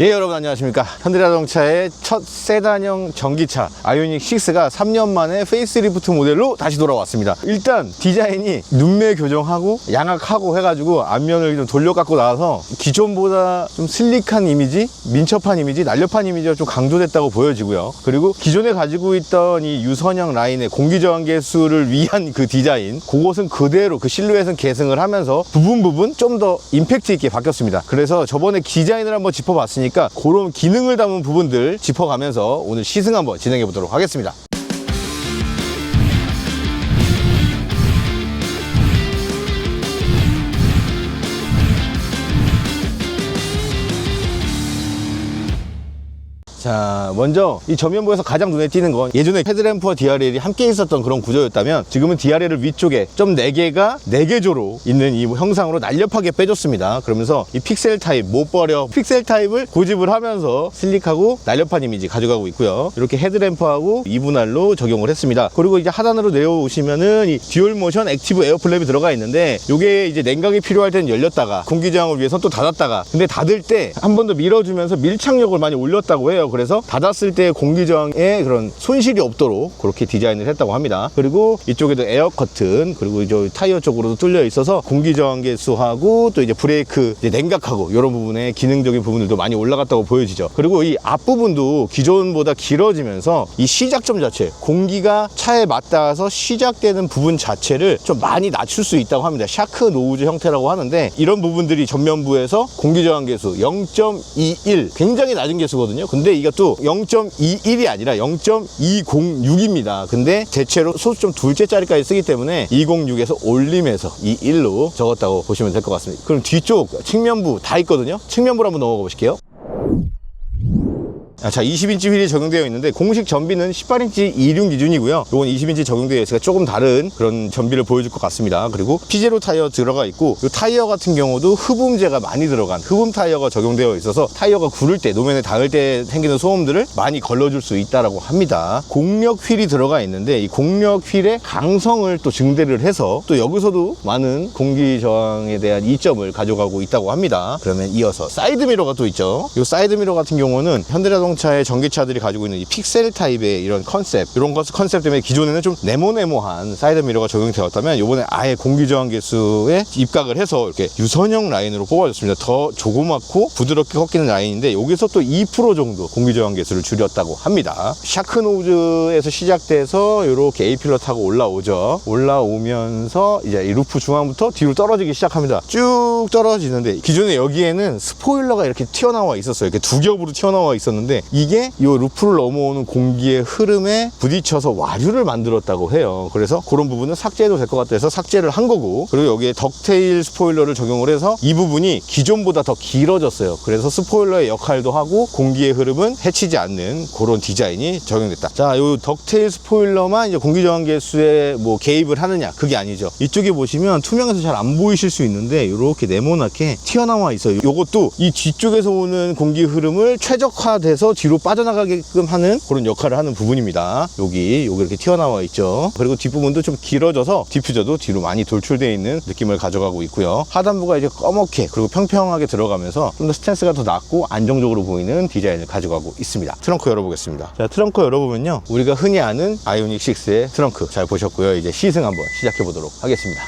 예 여러분 안녕하십니까. 현대자동차의 첫 세단형 전기차 아이오닉 6가 3년 만에 페이스리프트 모델로 다시 돌아왔습니다. 일단 디자인이 눈매 교정하고 양악하고 해가지고 앞면을 좀 돌려 깎고 나와서 기존보다 좀 슬릭한 이미지 민첩한 이미지 날렵한 이미지가 좀 강조됐다고 보여지고요. 그리고 기존에 가지고 있던 이 유선형 라인의 공기저항계수를 위한 그 디자인 그것은 그대로 그 실루엣은 계승을 하면서 부분 부분 좀 더 임팩트 있게 바뀌었습니다. 그래서 저번에 디자인을 한번 짚어봤 으니까 그런 기능을 담은 부분들 짚어가면서 오늘 시승 한번 진행해 보도록 하겠습니다 자, 먼저 이 전면부에서 가장 눈에 띄는 건 예전에 헤드램프와 DRL이 함께 있었던 그런 구조였다면 지금은 DRL을 위쪽에 좀 4개가 4개조로 있는 이 형상으로 날렵하게 빼줬습니다. 그러면서 이 픽셀 타입 못 버려 픽셀 타입을 고집을 하면서 슬릭하고 날렵한 이미지 가져가고 있고요. 이렇게 헤드램프하고 이분할로 적용을 했습니다. 그리고 이제 하단으로 내려오시면은 이 듀얼 모션 액티브 에어 플랩이 들어가 있는데 이게 이제 냉각이 필요할 때는 열렸다가 공기 저항을 위해서 또 닫았다가 근데 닫을 때 한 번 더 밀어주면서 밀착력을 많이 올렸다고 해요. 그래서 닫았을 때 공기 저항에 그런 손실이 없도록 그렇게 디자인을 했다고 합니다. 그리고 이쪽에도 에어 커튼 그리고 이제 타이어 쪽으로도 뚫려 있어서 공기 저항 개수하고 또 이제 브레이크 이제 냉각하고 이런 부분에 기능적인 부분들도 많이 올라갔다고 보여지죠. 그리고 이 앞부분도 기존보다 길어지면서 이 시작점 자체 공기가 차에 맞닿아서 시작되는 부분 자체를 좀 많이 낮출 수 있다고 합니다. 샤크 노우즈 형태라고 하는데 이런 부분들이 전면부에서 공기 저항 개수 0.21 굉장히 낮은 개수거든요. 근데 이것도 0.21이 아니라 0.206입니다. 근데 대체로 소수점 둘째 자리까지 쓰기 때문에 206에서 올림해서 21로 적었다고 보시면 될 것 같습니다. 그럼 뒤쪽 측면부 다 있거든요. 측면부로 한번 넘어가 보실게요. 아, 자, 20인치 휠이 적용되어 있는데 공식 전비는 18인치 26 기준이고요. 이건 20인치 적용되어 있으니까 조금 다른 그런 전비를 보여줄 것 같습니다. 그리고 피제로 타이어 들어가 있고 이 타이어 같은 경우도 흡음재가 많이 들어간 흡음 타이어가 적용되어 있어서 타이어가 구를 때 노면에 닿을 때 생기는 소음들을 많이 걸러줄 수 있다라고 합니다. 공력 휠이 들어가 있는데 이 공력 휠의 강성을 또 증대를 해서 또 여기서도 많은 공기 저항에 대한 이점을 가져가고 있다고 합니다. 그러면 이어서 사이드 미러가 또 있죠. 이 사이드 미러 같은 경우는 현대자동차 의 전기차들이 가지고 있는 이 픽셀 타입의 이런 컨셉 이런 것 컨셉 때문에 기존에는 좀 네모네모한 사이드 미러가 적용되었다면 이번에 아예 공기 저항 개수에 입각을 해서 이렇게 유선형 라인으로 뽑아줬습니다. 더 조그맣고 부드럽게 꺾이는 라인인데 여기서 또 2% 정도 공기 저항 개수를 줄였다고 합니다. 샤크 노즈에서 시작돼서 이렇게 A 필러 타고 올라오죠. 올라오면서 이제 이 루프 중앙부터 뒤로 떨어지기 시작합니다. 쭉 떨어지는데 기존에 여기에는 스포일러가 이렇게 튀어나와 있었어요. 이렇게 두 겹으로 튀어나와 있었는데 이게 이 루프를 넘어오는 공기의 흐름에 부딪혀서 와류를 만들었다고 해요. 그래서 그런 부분은 삭제해도 될 것 같다 해서 삭제를 한 거고 그리고 여기에 덕테일 스포일러를 적용을 해서 이 부분이 기존보다 더 길어졌어요. 그래서 스포일러의 역할도 하고 공기의 흐름은 해치지 않는 그런 디자인이 적용됐다. 자, 이 덕테일 스포일러만 이제 공기 저항 개수에 뭐 개입을 하느냐 그게 아니죠. 이쪽에 보시면 투명해서 잘 안 보이실 수 있는데 이렇게 네모나게 튀어나와 있어요. 이것도 이 뒤쪽에서 오는 공기 흐름을 최적화돼서 뒤로 빠져나가게끔 하는 그런 역할을 하는 부분입니다. 여기 여기 이렇게 튀어나와 있죠. 그리고 뒷부분도 좀 길어져서 디퓨저도 뒤로 많이 돌출되어 있는 느낌을 가져가고 있고요. 하단부가 이제 꺼멓게 그리고 평평하게 들어가면서 좀 더 스탠스가 더 낮고 안정적으로 보이는 디자인을 가져가고 있습니다. 트렁크 열어보겠습니다. 자, 트렁크 열어보면요. 우리가 흔히 아는 아이오닉 6의 트렁크 잘 보셨고요. 이제 시승 한번 시작해 보도록 하겠습니다.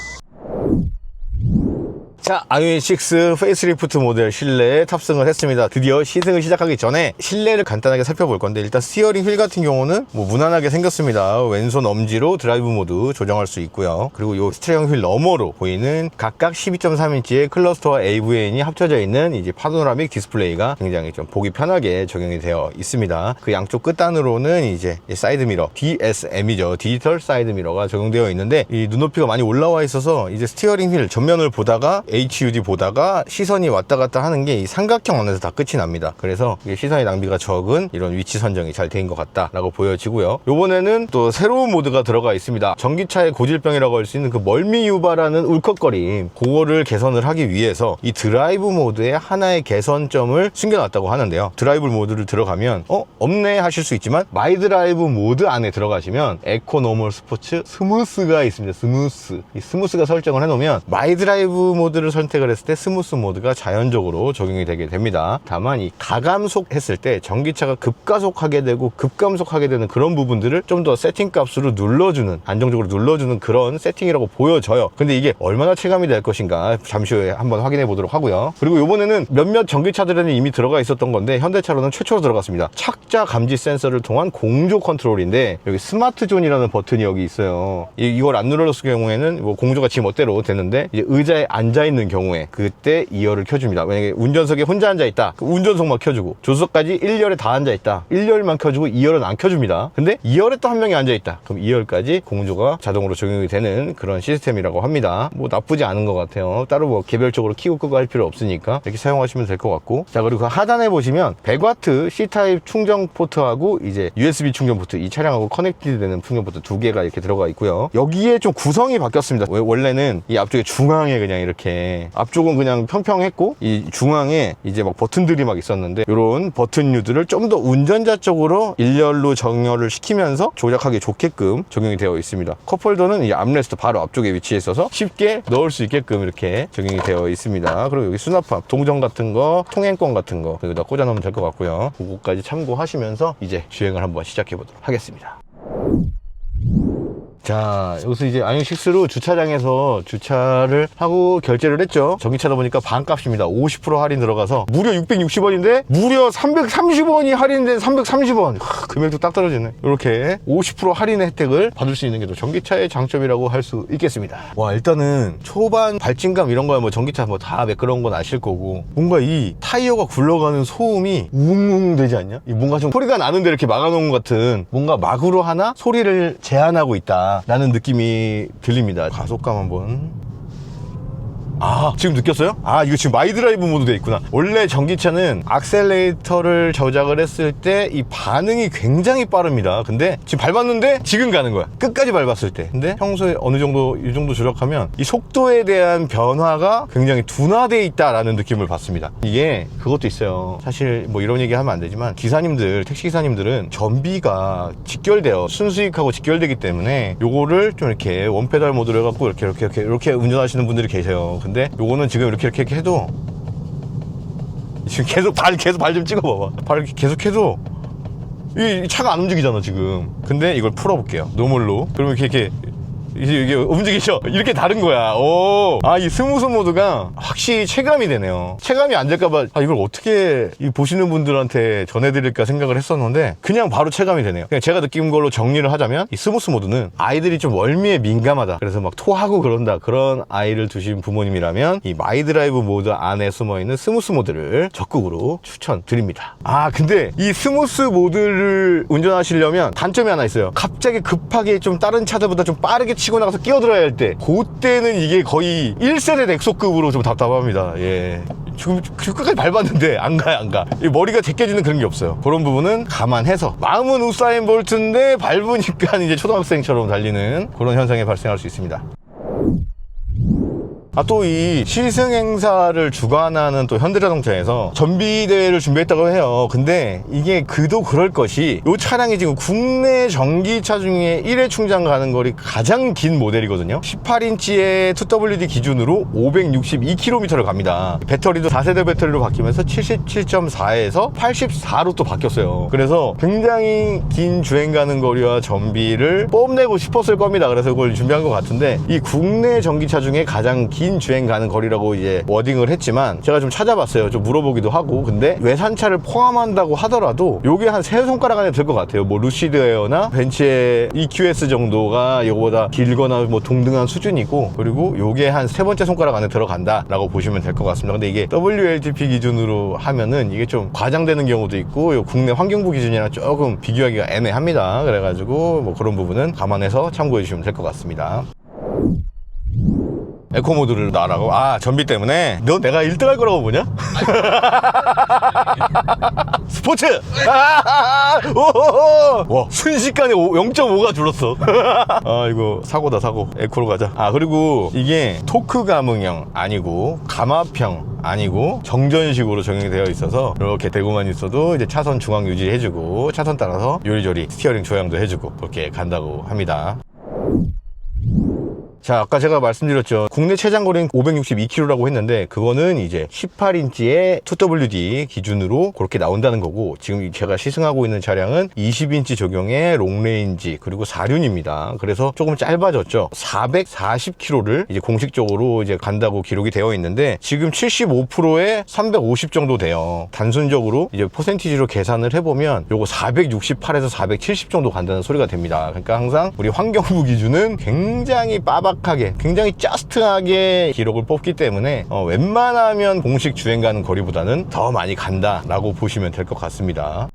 자, 아이오닉 6 페이스리프트 모델 실내에 탑승을 했습니다. 드디어 시승을 시작하기 전에 실내를 간단하게 살펴볼 건데 일단 스티어링 휠 같은 경우는 뭐 무난하게 생겼습니다. 왼손 엄지로 드라이브 모드 조정할 수 있고요. 그리고 이 스티어링 휠 너머로 보이는 각각 12.3인치의 클러스터와 AVN이 합쳐져 있는 이제 파노라믹 디스플레이가 굉장히 좀 보기 편하게 적용이 되어 있습니다. 그 양쪽 끝단으로는 이제 이 사이드 미러 DSM이죠. 디지털 사이드 미러가 적용되어 있는데 이 눈높이가 많이 올라와 있어서 이제 스티어링 휠 전면을 보다가 HUD 보다가 시선이 왔다 갔다 하는 게 이 삼각형 안에서 다 끝이 납니다. 그래서 시선의 낭비가 적은 이런 위치 선정이 잘 된 것 같다라고 보여지고요. 요번에는 또 새로운 모드가 들어가 있습니다. 전기차의 고질병이라고 할 수 있는 그 멀미 유발하는 울컥거림 그거를 개선을 하기 위해서 이 드라이브 모드에 하나의 개선점을 숨겨놨다고 하는데요. 드라이브 모드를 들어가면 어 없네 하실 수 있지만 마이 드라이브 모드 안에 들어가시면 에코 노멀 스포츠 스무스가 있습니다. 스무스 이 스무스가 설정을 해놓으면 마이 드라이브 모드를 모드를 선택을 했을 때 스무스 모드가 자연적으로 적용이 되게 됩니다. 다만 이 가감속 했을 때 전기차가 급가속하게 되고 급감속하게 되는 그런 부분들을 좀 더 세팅 값으로 눌러주는 안정적으로 눌러주는 그런 세팅이라고 보여져요. 근데 이게 얼마나 체감이 될 것인가 잠시 후에 한번 확인해 보도록 하고요. 그리고 이번에는 몇몇 전기차들에는 이미 들어가 있었던 건데 현대차로는 최초로 들어갔습니다. 착자 감지 센서를 통한 공조 컨트롤인데 여기 스마트 존이라는 버튼이 여기 있어요. 이, 이걸 안 눌렀을 경우에는 뭐 공조가 지 멋대로 되는데 이제 의자에 앉아 있는 경우에 그때 2열을 켜줍니다. 만약에 운전석에 혼자 앉아 있다. 그 운전석만 켜주고 조수석까지 1열에 다 앉아 있다. 1열만 켜주고 2열은 안 켜줍니다. 근데 2열에 또 한 명이 앉아 있다. 그럼 2열까지 공조가 자동으로 적용이 되는 그런 시스템이라고 합니다. 뭐 나쁘지 않은 것 같아요. 따로 뭐 개별적으로 키고 끄고 할 필요 없으니까 이렇게 사용하시면 될 것 같고 자 그리고 그 하단에 보시면 100W C타입 충전 포트하고 이제 USB 충전 포트 이 차량하고 커넥티드 되는 충전 포트 두 개가 이렇게 들어가 있고요. 여기에 좀 구성이 바뀌었습니다. 왜- 원래는 이 앞쪽에 중앙에 그냥 이렇게 앞쪽은 그냥 평평했고 이 중앙에 이제 막 버튼들이 막 있었는데 이런 버튼류들을 좀 더 운전자 쪽으로 일렬로 정렬을 시키면서 조작하기 좋게끔 적용이 되어 있습니다. 컵홀더는 이 암레스트 바로 앞쪽에 위치해 있어서 쉽게 넣을 수 있게끔 이렇게 적용이 되어 있습니다. 그리고 여기 수납함, 동전 같은 거, 통행권 같은 거 여기다 꽂아 놓으면 될 것 같고요. 그거까지 참고하시면서 이제 주행을 한번 시작해 보도록 하겠습니다. 자, 여기서 이제 아이언6로 주차장에서 주차를 하고 결제를 했죠. 전기차다 보니까 반값입니다. 50% 할인 들어가서 무려 660원인데 무려 330원이 할인된 330원. 하, 금액도 딱 떨어지네. 이렇게 50% 할인의 혜택을 받을 수 있는 게 또 전기차의 장점이라고 할 수 있겠습니다. 와, 일단은 초반 발진감 이런 거야 뭐 전기차 뭐 다 매끄러운 건 아실 거고 뭔가 이 타이어가 굴러가는 소음이 웅웅 되지 않냐? 이 뭔가 좀 소리가 나는데 이렇게 막아놓은 것 같은 뭔가 막으로 하나 소리를 제한하고 있다 라는 느낌이 들립니다. 가속감 한번 아 지금 느꼈어요? 아 이거 지금 마이드라이브 모드 돼 있구나. 원래 전기차는 악셀레이터를 저작을 했을 때 이 반응이 굉장히 빠릅니다. 근데 지금 밟았는데 지금 가는 거야. 끝까지 밟았을 때. 근데 평소에 어느 정도 이 정도 조작하면 이 속도에 대한 변화가 굉장히 둔화돼 있다라는 느낌을 받습니다. 이게 그것도 있어요. 사실 뭐 이런 얘기 하면 안 되지만 기사님들 택시 기사님들은 전비가 직결돼요 순수익하고 직결되기 때문에 요거를 좀 이렇게 원페달 모드로 해갖고 이렇게 이렇게 이렇게 이렇게 운전하시는 분들이 계세요 근데 요거는 지금 이렇게 이렇게, 해도 지금 계속 발 계속 발 좀 찍어봐봐. 발 계속 해도 이 차가 안 움직이잖아 지금. 근데 이걸 풀어볼게요. 노멀로. 그러면 이렇게 이렇게 이게, 이게 움직이죠? 이렇게 다른 거야. 오. 아, 이 스무스 모드가 확실히 체감이 되네요. 체감이 안 될까봐, 아, 이걸 어떻게 이 보시는 분들한테 전해드릴까 생각을 했었는데, 그냥 바로 체감이 되네요. 그냥 제가 느낀 걸로 정리를 하자면, 이 스무스 모드는 아이들이 좀 월미에 민감하다. 그래서 막 토하고 그런다. 그런 아이를 두신 부모님이라면, 이 마이드라이브 모드 안에 숨어 있는 스무스 모드를 적극으로 추천드립니다. 아, 근데 이 스무스 모드를 운전하시려면 단점이 하나 있어요. 갑자기 급하게 좀 다른 차들보다 좀 빠르게 치고 나가서 끼어들어야 할 때, 그때는 이게 거의 1세대 넥소급으로 좀 답답합니다. 예. 지금 끝까지 밟았는데 안 가요 안 가. 이 머리가 제껴지는 그런 게 없어요. 그런 부분은 감안해서 마음은 우사인 볼트인데 밟으니까 이제 초등학생처럼 달리는 그런 현상이 발생할 수 있습니다. 아, 또 이 시승 행사를 주관하는 또 현대자동차에서 전비대회를 준비했다고 해요. 근데 이게 그도 그럴 것이 이 차량이 지금 국내 전기차 중에 1회 충전 가는 거리 가장 긴 모델이거든요. 18인치의 2WD 기준으로 562km를 갑니다. 배터리도 4세대 배터리로 바뀌면서 77.4에서 84로 또 바뀌었어요. 그래서 굉장히 긴 주행 가는 거리와 전비를 뽐내고 싶었을 겁니다. 그래서 이걸 준비한 것 같은데 이 국내 전기차 중에 가장 긴 주행 가는 거리라고 이제 워딩을 했지만 제가 좀 찾아봤어요. 좀 물어보기도 하고 근데 외산차를 포함한다고 하더라도 요게 한 세 손가락 안에 들 것 같아요. 뭐 루시드 에어나 벤츠의 EQS 정도가 이거보다 길거나 뭐 동등한 수준이고 그리고 요게 한 세 번째 손가락 안에 들어간다라고 보시면 될 것 같습니다. 근데 이게 WLTP 기준으로 하면은 이게 좀 과장되는 경우도 있고 요 국내 환경부 기준이랑 조금 비교하기가 애매합니다. 그래가지고 뭐 그런 부분은 감안해서 참고해 주시면 될 것 같습니다. 에코 모드를 나라고? 아, 전비 때문에? 너 내가 1등 할 거라고 보냐? 스포츠! 와, 순식간에 0.5가 줄었어. 아, 이거 사고다, 사고. 에코로 가자. 아, 그리고 이게 토크 감응형 아니고, 감압형 아니고, 정전식으로 적용이 되어 있어서, 이렇게 대고만 있어도 이제 차선 중앙 유지해주고, 차선 따라서 요리조리 스티어링 조향도 해주고, 그렇게 간다고 합니다. 자, 아까 제가 말씀드렸죠. 국내 최장 거리는 562km라고 했는데 그거는 이제 18인치의 2WD 기준으로 그렇게 나온다는 거고 지금 제가 시승하고 있는 차량은 20인치 적용의 롱레인지 그리고 4륜입니다. 그래서 조금 짧아졌죠. 440km를 이제 공식적으로 이제 간다고 기록이 되어 있는데 지금 75%에 350 정도 돼요. 단순적으로 이제 퍼센티지로 계산을 해보면 요거 468에서 470 정도 간다는 소리가 됩니다. 그러니까 항상 우리 환경부 기준은 굉장히 빠박 하게, 굉장히 짜스트하게 기록을 뽑기 때문에 어, 웬만하면 공식 주행 가는 거리보다는 더 많이 간다라고 보시면 될 것 같습니다.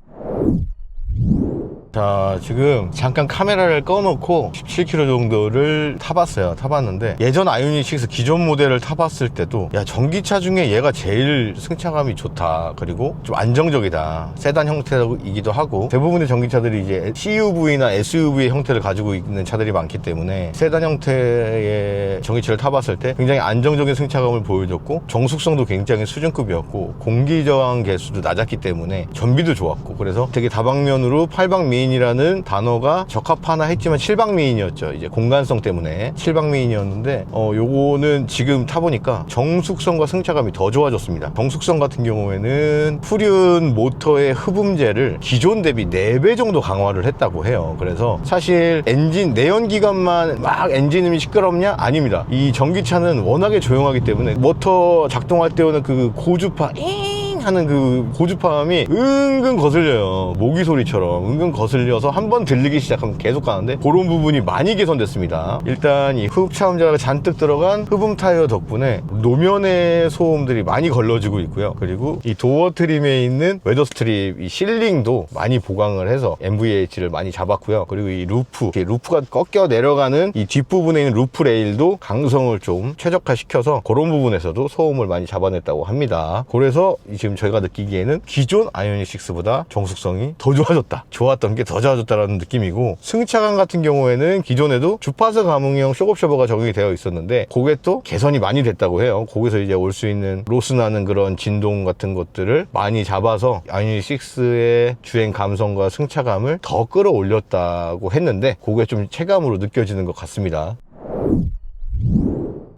자 지금 잠깐 카메라를 꺼놓고 17km 정도를 타봤어요. 타봤는데 예전 아이오닉 6 기존 모델을 타봤을 때도 야 전기차 중에 얘가 제일 승차감이 좋다. 그리고 좀 안정적이다. 세단 형태이기도 하고 대부분의 전기차들이 이제 CUV나 SUV의 형태를 가지고 있는 차들이 많기 때문에 세단 형태의 전기차를 타봤을 때 굉장히 안정적인 승차감을 보여줬고 정숙성도 굉장히 수준급이었고 공기 저항 개수도 낮았기 때문에 전비도 좋았고 그래서 되게 다방면으로 팔방미 인이라는 단어가 적합하나 했지만 칠방미인이었죠. 이제 공간성 때문에 칠방미인이었는데 어 요거는 지금 타보니까 정숙성과 승차감이 더 좋아졌습니다. 정숙성 같은 경우에는 푸륜 모터의 흡음재를 기존 대비 4배 정도 강화를 했다고 해요. 그래서 사실 엔진 내연기관만 막 엔진음이 시끄럽냐? 아닙니다. 이 전기차는 워낙에 조용하기 때문에 모터 작동할 때 오는 그 고주파 잉 하는 그 고주파음이 은근 거슬려요. 모기 소리처럼 은근 거슬려서 한 번 들리기 시작하면 계속 가는데 그런 부분이 많이 개선됐습니다. 일단 이 흡 차음자가 잔뜩 들어간 흡음 타이어 덕분에 노면의 소음들이 많이 걸러지고 있고요. 그리고 이 도어 트림에 있는 웨더 스트립 이 실링도 많이 보강을 해서 MVH를 많이 잡았고요. 그리고 이 루프 루프가 꺾여 내려가는 이 뒷부분에 있는 루프 레일도 강성을 좀 최적화시켜서 그런 부분에서도 소음을 많이 잡아냈다고 합니다. 그래서 지금 저희가 느끼기에는 기존 아이오닉 6보다 정숙성이 더 좋아졌다. 좋았던 게 더 좋아졌다라는 느낌이고 승차감 같은 경우에는 기존에도 주파수 감응형 쇼크쇼버가 적용이 되어 있었는데 그게 또 개선이 많이 됐다고 해요. 거기서 이제 올 수 있는 로스 나는 그런 진동 같은 것들을 많이 잡아서 아이오닉 6의 주행 감성과 승차감을 더 끌어올렸다고 했는데 그게 좀 체감으로 느껴지는 것 같습니다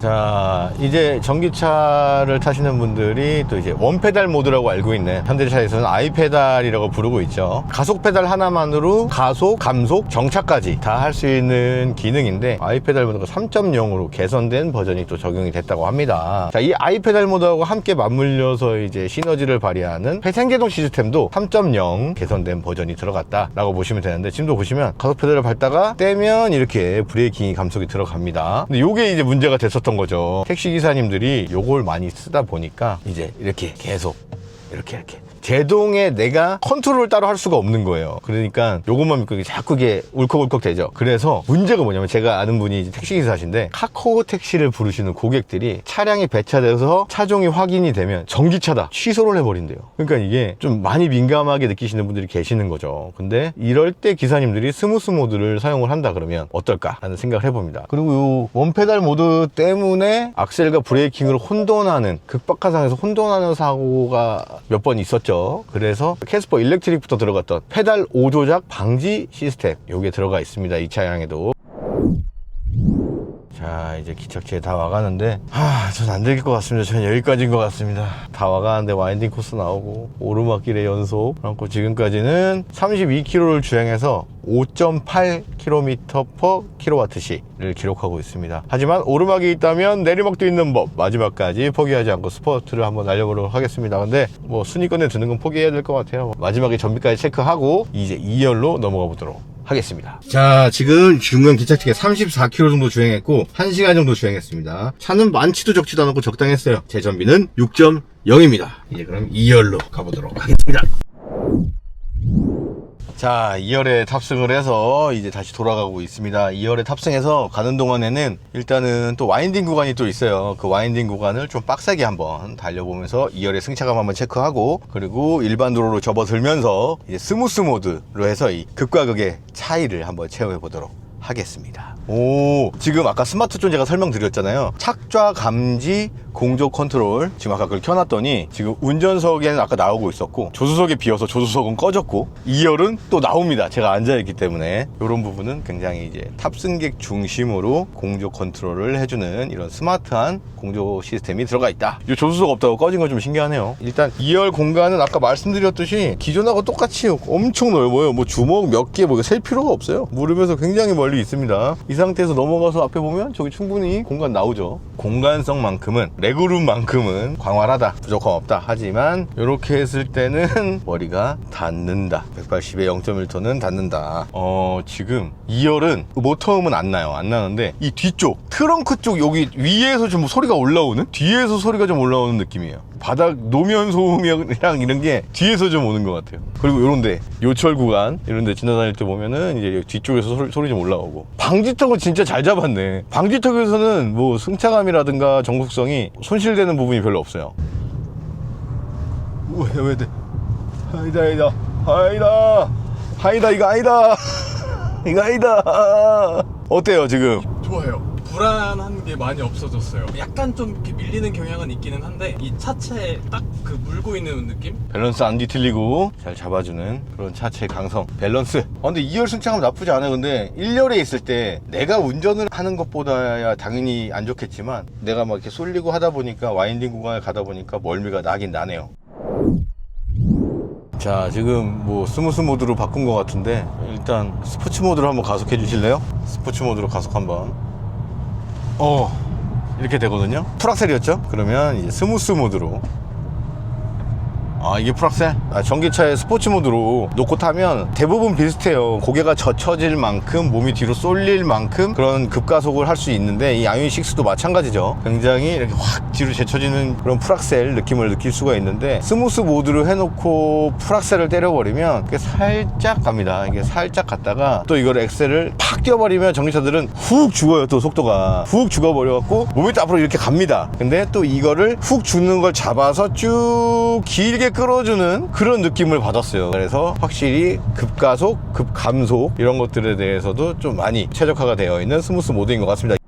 자 이제 전기차를 타시는 분들이 또 이제 원페달 모드라고 알고 있는 현대차에서는 아이페달이라고 부르고 있죠. 가속 페달 하나만으로 가속, 감속, 정차까지 다 할 수 있는 기능인데 아이페달 모드가 3.0으로 개선된 버전이 또 적용이 됐다고 합니다. 자 이 아이페달 모드하고 함께 맞물려서 이제 시너지를 발휘하는 회생제동 시스템도 3.0 개선된 버전이 들어갔다 라고 보시면 되는데 지금도 보시면 가속 페달을 밟다가 떼면 이렇게 브레이킹 감속이 들어갑니다. 근데 요게 이제 문제가 됐었던 거죠. 택시 기사님들이 요걸 많이 쓰다 보니까 이제 이렇게 계속 이렇게 이렇게. 제동에 내가 컨트롤을 따로 할 수가 없는 거예요. 그러니까 요것만 믿고 자꾸 이게 울컥울컥 되죠. 그래서 문제가 뭐냐면 제가 아는 분이 택시기사신데 카카오 택시를 부르시는 고객들이 차량이 배차돼서 차종이 확인이 되면 전기차다. 취소를 해버린대요. 그러니까 이게 좀 많이 민감하게 느끼시는 분들이 계시는 거죠. 근데 이럴 때 기사님들이 스무스 모드를 사용을 한다 그러면 어떨까 하는 생각을 해봅니다. 그리고 요 원페달 모드 때문에 악셀과 브레이킹을 혼돈하는 극박하상에서 혼돈하는 사고가 몇 번 있었죠. 그래서 캐스퍼 일렉트릭부터 들어갔던 페달 오조작 방지 시스템 요게 들어가 있습니다 이 차량에도 자 이제 기착지에 다 와가는데 하전 안 될 것 같습니다. 저는 여기까지인 것 같습니다. 다 와가는데 와인딩 코스 나오고 오르막길의 연속. 그래고 지금까지는 32km를 주행해서 5.8km per kWh를 기록하고 있습니다. 하지만 오르막이 있다면 내리막도 있는 법 마지막까지 포기하지 않고 스포트를 한번 날려보도록 하겠습니다. 근데 뭐 순위권에 드는 건 포기해야 될 것 같아요. 마지막에 전비까지 체크하고 이제 2열로 넘어가 보도록 하겠습니다. 자, 지금 중간 기차측에 34km 정도 주행했고 1시간 정도 주행했습니다. 차는 많지도 적지도 않고 적당했어요. 제 전비는 6.0입니다. 이제 그럼 2열로 가보도록 하겠습니다. 자, 2열에 탑승을 해서 이제 다시 돌아가고 있습니다. 2열에 탑승해서 가는 동안에는 일단은 또 와인딩 구간이 또 있어요. 그 와인딩 구간을 좀 빡세게 한번 달려보면서 2열의 승차감 한번 체크하고 그리고 일반 도로로 접어들면서 이제 스무스 모드로 해서 이 극과 극의 차이를 한번 체험해 보도록 하겠습니다. 오, 지금 아까 스마트존 제가 설명드렸잖아요. 착좌 감지 공조 컨트롤. 지금 아까 그걸 켜놨더니 지금 운전석에는 아까 나오고 있었고 조수석에 비어서 조수석은 꺼졌고 2열은 또 나옵니다. 제가 앉아있기 때문에 이런 부분은 굉장히 이제 탑승객 중심으로 공조 컨트롤을 해주는 이런 스마트한 공조 시스템이 들어가 있다. 이 조수석 없다고 꺼진 건 좀 신기하네요. 일단 2열 공간은 아까 말씀드렸듯이 기존하고 똑같이 엄청 넓어요. 뭐 주먹 몇 개 뭐 셀 필요가 없어요. 무릎에서 굉장히 멀리 있습니다. 이 상태에서 넘어가서 앞에 보면 저기 충분히 공간 나오죠. 공간성만큼은 레그룸만큼은 광활하다. 부족함 없다. 하지만 이렇게 했을 때는 머리가 닿는다. 180에 0.1톤은 닿는다. 어 지금 2열은 모터음은 안 나요. 안 나는데 이 뒤쪽 트렁크 쪽 여기 위에서 좀 소리가 올라오는 뒤에서 소리가 좀 올라오는 느낌이에요. 바닥 노면 소음이랑 이런 게 뒤에서 좀 오는 것 같아요. 그리고 이런데 요철 구간 이런데 지나다닐 때 보면은 이제 뒤쪽에서 소리, 소리 좀 올라 오고 방지턱은 진짜 잘 잡았네. 방지턱에서는 뭐 승차감이라든가 정숙성이 손실되는 부분이 별로 없어요. 왜, 왜 돼? 아니다, 아니다, 아니다, 아니다, 이거 아니다, 이거 아니다. 어때요, 지금? 좋아요. 불안한 게 많이 없어졌어요. 약간 좀 이렇게 밀리는 경향은 있기는 한데 이 차체에 딱 그 물고 있는 느낌? 밸런스 안 뒤틀리고 잘 잡아주는 그런 차체 강성 밸런스 아, 근데 2열 승차감 나쁘지 않아요 근데 1열에 있을 때 내가 운전을 하는 것보다야 당연히 안 좋겠지만 내가 막 이렇게 쏠리고 하다 보니까 와인딩 구간을 가다 보니까 멀미가 나긴 나네요 자 지금 뭐 스무스 모드로 바꾼 것 같은데 일단 스포츠 모드로 한번 가속해 주실래요? 스포츠 모드로 가속 한번 어 이렇게 되거든요 풀악셀이었죠? 그러면 이제 스무스 모드로 아 이게 풀악셀? 아, 전기차의 스포츠 모드로 놓고 타면 대부분 비슷해요. 고개가 젖혀질 만큼 몸이 뒤로 쏠릴 만큼 그런 급가속을 할 수 있는데 이 아이오닉 6도 마찬가지죠. 굉장히 이렇게 확 뒤로 제쳐지는 그런 풀악셀 느낌을 느낄 수가 있는데 스무스 모드로 해놓고 풀악셀을 때려버리면 이게 살짝 갑니다. 이게 살짝 갔다가 또 이걸 엑셀을 팍 뛰어버리면 전기차들은 훅 죽어요 또 속도가. 훅 죽어버려갖고 몸이 또 앞으로 이렇게 갑니다. 근데 또 이거를 훅 죽는 걸 잡아서 쭉 길게 끌어주는 그런 느낌을 받았어요. 그래서 확실히 급가속 급감속 이런 것들에 대해서도 좀 많이 최적화가 되어 있는 스무스 모드인 것 같습니다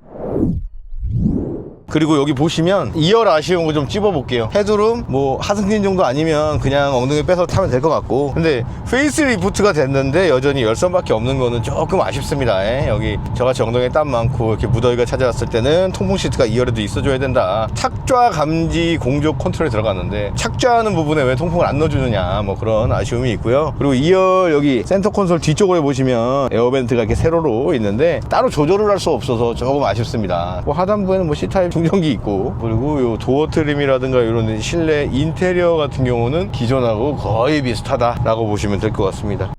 그리고 여기 보시면 2열 아쉬운 거 좀 찝어볼게요. 헤드룸 뭐 하승진 정도 아니면 그냥 엉덩이 빼서 타면 될 것 같고. 근데 페이스 리프트가 됐는데 여전히 열선밖에 없는 거는 조금 아쉽습니다. 예, 여기 저같이 엉덩이에 땀 많고 이렇게 무더위가 찾아왔을 때는 통풍 시트가 2열에도 있어줘야 된다. 착좌 감지 공조 컨트롤에 들어갔는데 착좌하는 부분에 왜 통풍을 안 넣어주느냐 뭐 그런 아쉬움이 있고요. 그리고 2열 여기 센터 콘솔 뒤쪽으로 보시면 에어벤트가 이렇게 세로로 있는데 따로 조절을 할 수 없어서 조금 아쉽습니다. 뭐 하단부에는 뭐 C타입 충전기 있고. 그리고 요 도어 트림이라든가 이런 실내 인테리어 같은 경우는 기존하고 거의 비슷하다라고 보시면 될 것 같습니다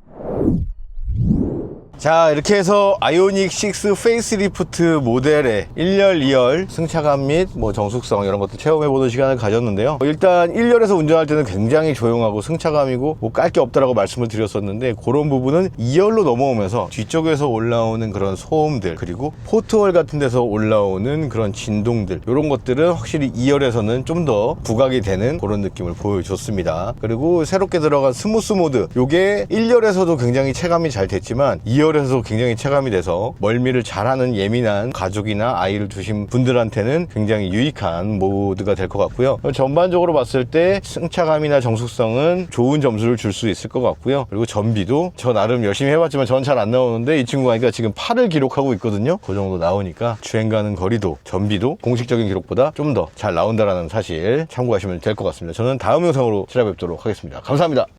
자 이렇게 해서 아이오닉 6 페이스리프트 모델의 1열, 2열 승차감 및 뭐 정숙성 이런 것도 체험해보는 시간을 가졌는데요. 일단 1열에서 운전할 때는 굉장히 조용하고 승차감이고 뭐 깔 게 없다라고 말씀을 드렸었는데 그런 부분은 2열로 넘어오면서 뒤쪽에서 올라오는 그런 소음들 그리고 포트월 같은 데서 올라오는 그런 진동들 이런 것들은 확실히 2열에서는 좀 더 부각이 되는 그런 느낌을 보여줬습니다. 그리고 새롭게 들어간 스무스 모드 요게 1열에서도 굉장히 체감이 잘 됐지만 2열 에서 굉장히 체감이 돼서 멀미를 잘하는 예민한 가족이나 아이를 두신 분들한테는 굉장히 유익한 모드가 될 것 같고요. 전반적으로 봤을 때 승차감이나 정숙성은 좋은 점수를 줄 수 있을 것 같고요. 그리고 전비도 저 나름 열심히 해봤지만 전 잘 안 나오는데 이 친구가 지금 8을 기록하고 있거든요. 그 정도 나오니까 주행 가는 거리도 전비도 공식적인 기록보다 좀 더 잘 나온다라는 사실 참고하시면 될 것 같습니다. 저는 다음 영상으로 찾아뵙도록 하겠습니다. 감사합니다